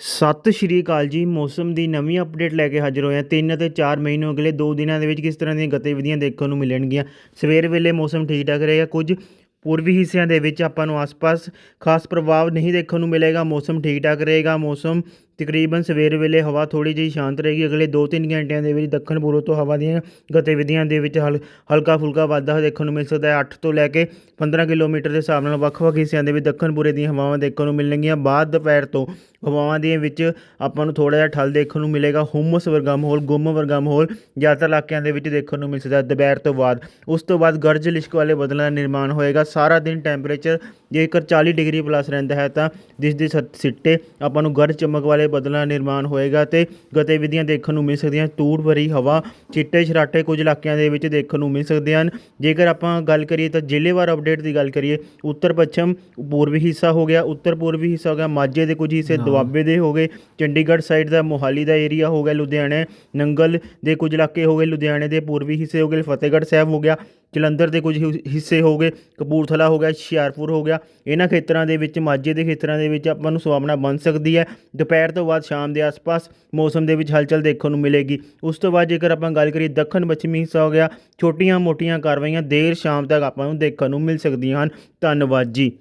ਸਤਿ ਸ਼੍ਰੀ ਅਕਾਲ ਜੀ। ਮੌਸਮ ਦੀ ਨਵੀਂ ਅਪਡੇਟ ਲੈ ਕੇ ਹਾਜ਼ਰ ਹੋਏ ਹਾਂ 3 ਅਤੇ 4 ਮਈ ਨੂੰ ਅਗਲੇ 2 ਦਿਨਾਂ ਦੇ ਵਿੱਚ ਕਿਸ ਤਰ੍ਹਾਂ ਦੀਆਂ ਗਤੀਵਿਧੀਆਂ ਦੇਖਣ ਨੂੰ ਮਿਲਣਗੀਆਂ? ਸਵੇਰ ਵੇਲੇ ਮੌਸਮ ਠੀਕ ਠਾਕ ਰਹੇਗਾ। ਕੁਝ ਪੂਰਬੀ ਹਿੱਸਿਆਂ ਦੇ ਵਿੱਚ ਆਪਾਂ ਨੂੰ ਆਸ-ਪਾਸ ਖਾਸ ਪ੍ਰਭਾਵ ਨਹੀਂ ਦੇਖਣ ਨੂੰ ਮਿਲੇਗਾ। ਮੌਸਮ ਠੀਕ ਠਾਕ ਰਹੇਗਾ। ਮੌਸਮ ਤਕਰੀਬਨ ਸਵੇਰ ਵੇਲੇ ਹਵਾ ਥੋੜੀ ਜਿਹੀ ਸ਼ਾਂਤ ਰਹੇਗੀ। ਅਗਲੇ 2-3 ਘੰਟਿਆਂ ਦੇ ਵਿੱਚ ਦੱਖਣ ਪੂਰਬ ਤੋਂ ਹਵਾ ਦੀਆਂ ਗਤੀਵਿਧੀਆਂ ਦੇ ਵਿੱਚ ਹਲ ਹਲਕਾ ਫੁਲਕਾ ਵਾਧਾ ਦੇਖਣ ਨੂੰ ਮਿਲ ਸਕਦਾ ਹੈ 8 ਤੋਂ ਲੈ ਕੇ 15 ਕਿਲੋਮੀਟਰ ਦੇ ਹਿਸਾਬ ਨਾਲ ਵੱਖ-ਵੱਖ ਹਿੱਸਿਆਂ ਦੇ ਵਿੱਚ ਦੱਖਣ ਪੂਰੇ ਦੀਆਂ ਹਵਾਵਾਂ ਦੇਖਣ ਨੂੰ ਮਿਲਣਗੀਆਂ। ਬਾਅਦ ਦੁਪਹਿਰ ਤੋਂ ਹਵਾਵਾਂ ਦੇ ਵਿੱਚ ਆਪਾਂ ਨੂੰ ਥੋੜਾ ਜਿਹਾ ਠੱਲ ਦੇਖਣ ਨੂੰ ਮਿਲੇਗਾ। ਹੁਮਸ ਵਰਗਾ ਮਾਹੌਲ, ਗੁੰਮ ਵਰਗਾ ਮਾਹੌਲ ਜ਼ਿਆਦਾਤਰ ਇਲਾਕਿਆਂ ਦੇ ਵਿੱਚ ਦੇਖਣ ਨੂੰ ਮਿਲ ਸਕਦਾ ਦੁਪਹਿਰ ਤੋਂ ਬਾਅਦ। ਉਸ ਤੋਂ ਬਾਅਦ ਗਰਜ ਲਿਸ਼ਕ ਵਾਲੇ ਬੱਦਲਾਂ ਦਾ ਨਿਰਮਾਣ ਹੋਏਗਾ। ਸਾਰਾ ਦਿਨ ਟੈਂਪਰੇਚਰ ਜੇਕਰ 40 ਡਿਗਰੀ ਪਲੱਸ ਰਹਿੰਦਾ ਹੈ ਤਾਂ ਜਿਸ ਦੇ ਸ- ਸਿੱਟੇ ਆਪਾਂ ਨੂੰ ਗਰਜ ਚਮਕ ਵਾਲੇ ਬੱਦਲਾਂ ਦਾ ਨਿਰਮਾਣ ਹੋਏਗਾ ਤੇ ਗਤੀਵਿਧੀਆਂ ਦੇਖਣ ਨੂੰ ਮਿਲ ਸਕਦੀਆਂ ਧੂੜ ਭਰੀ ਹਵਾ ਚਿੱਟੇ ਛਰਾਟੇ ਕੁਝ ਇਲਾਕਿਆਂ ਦੇ ਵਿੱਚ ਦੇਖਣ ਨੂੰ ਮਿਲ ਸਕਦੇ ਹਨ। ਜੇਕਰ ਆਪਾਂ ਗੱਲ ਕਰੀਏ ਤਾਂ ਜ਼ਿਲ੍ਹੇਵਾਰ ਅਪਡੇਟ ਦੀ ਗੱਲ ਕਰੀਏ ਉੱਤਰ ਪੱਛਮ ਪੂਰਬੀ ਹਿੱਸਾ ਹੋ ਗਿਆ। ਉੱਤਰ ਪੂਰਬੀ ਹਿੱਸਾ ਹੋ ਗਿਆ ਮਾਝੇ ਦੇ ਕੁਝ ਹਿੱਸੇ ਦੁਆਬੇ ਦੇ ਹੋ ਗਏ ਚੰਡੀਗੜ੍ਹ ਸਾਈਡ ਦਾ ਮੋਹਾਲੀ ਦਾ ਏਰੀਆ ਹੋ ਗਿਆ ਲੁਧਿਆਣੇ ਨੰਗਲ ਦੇ ਕੁਝ ਇਲਾਕੇ ਹੋ ਗਏ ਲੁਧਿਆਣੇ ਦੇ ਪੂਰਬੀ ਹਿੱਸੇ ਹੋ ਗਏ ਫਤਿਹਗੜ੍ਹ ਸਾਹਿਬ ਹੋ ਗਿਆ। ਜਲੰਧਰ ਦੇ ਕੁਝ ਹਿੱਸੇ ਹੋ ਗਏ, ਕਪੂਰਥਲਾ ਹੋ ਗਿਆ, ਹੁਸ਼ਿਆਰਪੁਰ ਹੋ ਗਿਆ। ਇਹਨਾਂ ਖੇਤਰਾਂ ਦੇ ਵਿੱਚ, ਮਾਝੇ ਦੇ ਖੇਤਰਾਂ ਦੇ ਵਿੱਚ ਆਪਾਂ ਨੂੰ ਸੁਹਾਵਣਾ ਬਣ ਸਕਦੀ ਹੈ। ਦੁਪਹਿਰ ਤੋਂ ਬਾਅਦ ਸ਼ਾਮ ਦੇ ਆਸ-ਪਾਸ ਮੌਸਮ ਦੇ ਵਿੱਚ ਹਲਚਲ ਦੇਖਣ ਨੂੰ ਮਿਲੇਗੀ। ਉਸ ਤੋਂ ਬਾਅਦ ਜੇਕਰ ਆਪਾਂ ਗੱਲ ਕਰੀਏ ਦੱਖਣ ਪੱਛਮੀ ਹਿੱਸਾ ਹੋ ਗਿਆ, ਛੋਟੀਆਂ-ਮੋਟੀਆਂ ਕਾਰਵਾਈਆਂ ਦੇਰ ਸ਼ਾਮ ਤੱਕ ਆਪਾਂ ਨੂੰ ਦੇਖਣ ਨੂੰ ਮਿਲ ਸਕਦੀਆਂ ਹਨ। ਧੰਨਵਾਦ ਜੀ।